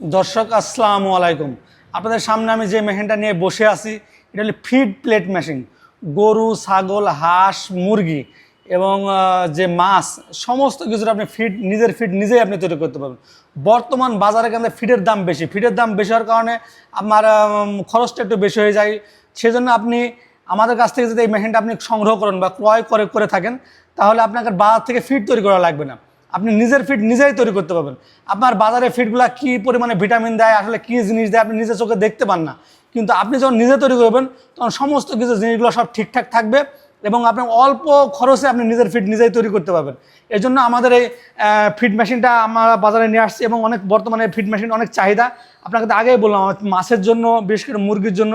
দর্শক, আসসালামু আলাইকুম। আপনাদের সামনে আমি যে মেশিনটা নিয়ে বসে আছি, এটা হলো ফিড প্লেট মেশিন গরু, ছাগল, হাঁস, মুরগি এবং যে মাছ, সমস্ত কিছুর আপনি ফিড নিজের ফিড নিজেই আপনি তৈরি করতে পারবেন। বর্তমান বাজারে কিন্তু ফিডের দাম বেশি। ফিডের দাম বেশি হওয়ার কারণে আমার খরচটা একটু বেশি হয়ে যায়। সেজন্য আপনি আমাদের কাছ থেকে যদি এই মেশিনটা আপনি সংগ্রহ করেন বা ক্রয় করে করে থাকেন, তাহলে আপনাকে বাজার থেকে ফিড তৈরি করা লাগবে না। আপনি নিজের ফিড নিজেই তৈরি করতে পারবেন। আপনার বাজারে ফিডগুলো কী পরিমাণে ভিটামিন দেয়, আসলে কী জিনিস দেয়, আপনি নিজের চোখে দেখতে পান না। কিন্তু আপনি যখন নিজে তৈরি করবেন, তখন সমস্ত কিছু জিনিসগুলো সব ঠিকঠাক থাকবে এবং আপনি অল্প খরচে আপনি নিজের ফিড নিজেই তৈরি করতে পারবেন। এই জন্য আমাদের এই ফিড মেশিনটা আমরা বাজারে নিয়ে আসছি এবং অনেক বর্তমানে ফিড মেশিন অনেক চাহিদা। আপনাকে তো আগেই বললাম মাছের জন্য, বিশেষ করে মুরগির জন্য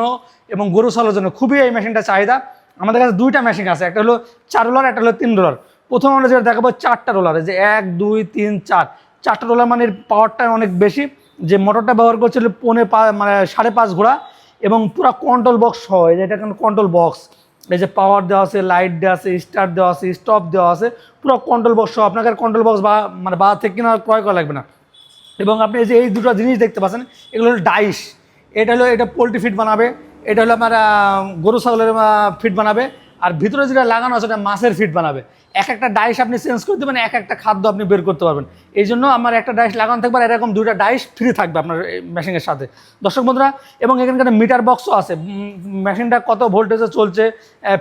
এবং গরু ছাগলের জন্য খুবই এই মেশিনটা চাহিদা। আমাদের কাছে দুইটা মেশিন আছে, একটা হলো চার রোলার, একটা হলো তিন রোলার। প্রথম আমরা যেটা দেখাবো চারটা রোলার যে এক, দুই, তিন, চার। চারটা রোলার মানে পাওয়ারটা অনেক বেশি। যে মোটরটা ব্যবহার করছিল পৌনে মানে সাড়ে পাঁচ ঘোড়া এবং পুরো কন্ট্রোল বক্স এই যে এটা কন্ট্রোল বক্স এই যে পাওয়ার দেওয়া আছে লাইট দেওয়া আছে স্টার্ট দেওয়া আছে স্টপ দেওয়া আছে, পুরো কন্ট্রোল বক্স সহ। আপনাকে কন্ট্রোল বক্স বা মানে বাজার থেকে কিনা ক্রয় করা লাগবে না। এবং আপনি এই যে এই দুটো জিনিস দেখতে পাচ্ছেন, এগুলো হলো ডাইস এটা হলো, এটা পোলট্রি ফিড বানাবে, এটা হলো আপনার গরু, ছাগলের ফিড বানাবে। আর ভিতরে যেটা লাগানো আছে ওটা মাছের ফিড বানাবে। এক একটা ডাইস আপনি চেঞ্জ করতে পারেন এক একটা খাদ্য আপনি বের করতে পারবেন। এই জন্য আমার একটা ডাইস লাগানো থাকবে আর এরকম দুইটা ডাইস ফ্রি থাকবে আপনার মেশিনের সাথে। দর্শক বন্ধুরা, এবং এখানকার মিটার বক্সও আছে। মেশিনটা কত ভোল্টেজে চলছে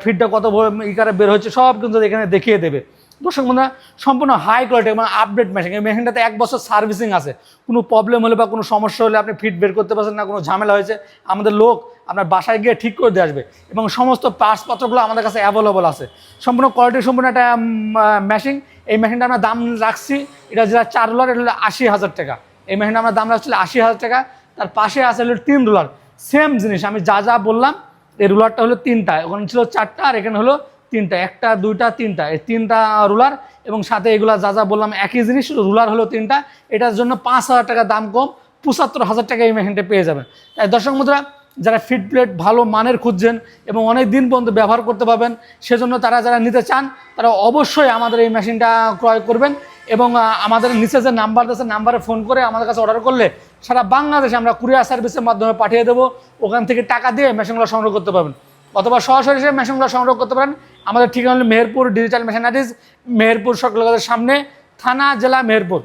ফিডটা কত ইকারে বের হচ্ছে, সব কিন্তু এখানে দেখিয়ে দেবে। দর্শক বন্ধুরা সম্পূর্ণ হাই কোয়ালিটি মানে আপডেট মেশিন এই মেশিনটাতে এক বছর সার্ভিসিং আছে। কোনো প্রবলেম হলে বা কোনো সমস্যা হলে আপনি ফিট বের করতে পারছেন না, কোনো ঝামেলা হয়েছে, আমাদের লোক আপনার বাসায় গিয়ে ঠিক করে দিয়ে আসবে। এবং সমস্ত পার্টসপত্রগুলো আমাদের কাছে অ্যাভেলেবল আছে। সম্পূর্ণ কোয়ালিটি সম্পূর্ণ একটা মেশিন এই মেশিনটা আমরা দাম রাখছি, এটা যেটা চার রোলার এটা হলো আশি হাজার টাকা। এই মেশিনটা আমরা দাম রাখছিল আশি হাজার টাকা। তার পাশে আছে হলো তিন রোলার সেম জিনিস, আমি যা যা বললাম, এই রুলারটা হলো তিনটা। ওখানে ছিল চারটা, আর এখানে হলো তিনটা, একটা, দুইটা, তিনটা। এই তিনটা রুলার এবং সাথে এগুলা যা যা বললাম একই জিনিস রুলার হলো তিনটা। এটার জন্য পাঁচ হাজার টাকা দাম কম, পঁচাত্তর হাজার টাকা এই মেশিনটা পেয়ে যাবেন। তাই দর্শক মুদ্রা যারা ফিট প্লেট ভালো মানের খুঁজছেন এবং অনেক দিন পর্যন্ত ব্যবহার করতে পারবেন, সেজন্য তারা যারা নিতে চান, তারা অবশ্যই আমাদের এই মেশিনটা ক্রয় করবেন এবং আমাদের নিচে যে নাম্বার আছে নাম্বারে ফোন করে আমাদের কাছে অর্ডার করলে সারা বাংলাদেশে আমরা কুরিয়ার সার্ভিসের মাধ্যমে পাঠিয়ে দেবো। ওখান থেকে টাকা দিয়ে মেশিনগুলো সংগ্রহ করতে পারবেন। অথবা সরাসরি এসে মেশিনগুলো সংগ্রহ করতে পারেন। আমাদের ঠিকানা হলো মেহেরপুর ডিজিটাল মেশিনারিজ মেহেরপুর সকলের সামনে, থানা, জেলা, মেহেরপুর।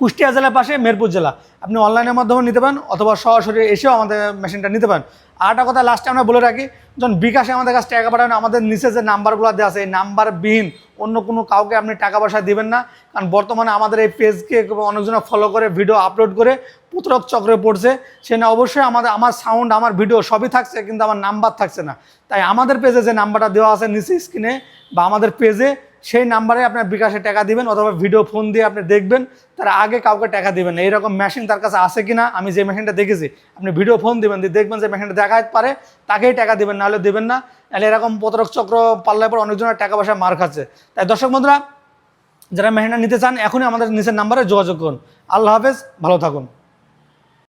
কুষ্টিয়া জেলার পাশে মেহেরপুর জেলা। আপনি অনলাইনের মাধ্যমে নিতে পারেন অথবা সরাসরি এসেও আমাদের মেশিনটা নিতে পারেন। আর একটা কথা লাস্টে আমরা বলে রাখি, যখন বিকাশে আমাদের কাছে টাকা পাঠাবেন, আমাদের নিচে যে নাম্বারগুলো দেওয়া আছে, এই নাম্বারবিহীন, অন্য কোনো কাউকে আপনি টাকা পয়সা দিবেন না। কারণ বর্তমানে আমাদের এই পেজকে অনেকজন ফলো করে ভিডিও আপলোড করে পুত্রক চক্রে পড়ছে, সে না, অবশ্যই আমাদের, আমার সাউন্ড আমার ভিডিও সবই থাকছে, কিন্তু আমার নাম্বার থাকছে না। তাই আমাদের পেজে যে নাম্বারটা দেওয়া আছে নিচে স্ক্রিনে বা আমাদের পেজে সেই নাম্বারে আপনার বিকাশে টাকা দিবেন, অথবা ভিডিও ফোন দিয়ে আপনি দেখবেন, তার আগে কাউকে টাকা দিবেন এইরকম মেশিন তার কাছে আছে কিনা, আমি যে মেশিনটা দেখেছি, আপনি ভিডিও ফোন দিবেন, দিয়ে দেখবেন যে মেশিনটা দেখা পারে, তাকেই টাকা দিবেন, নাহলে দেবেন না। নাহলে এরকম প্রতারক চক্র পাল্লার পর অনেকজনের টাকা পয়সা মার খাচ্ছে। তাই দর্শক বন্ধুরা, যারা মেশিনটা নিতে চান, এখনই আমাদের নিচের নাম্বারে যোগাযোগ করুন। আল্লাহ হাফেজ, ভালো থাকুন।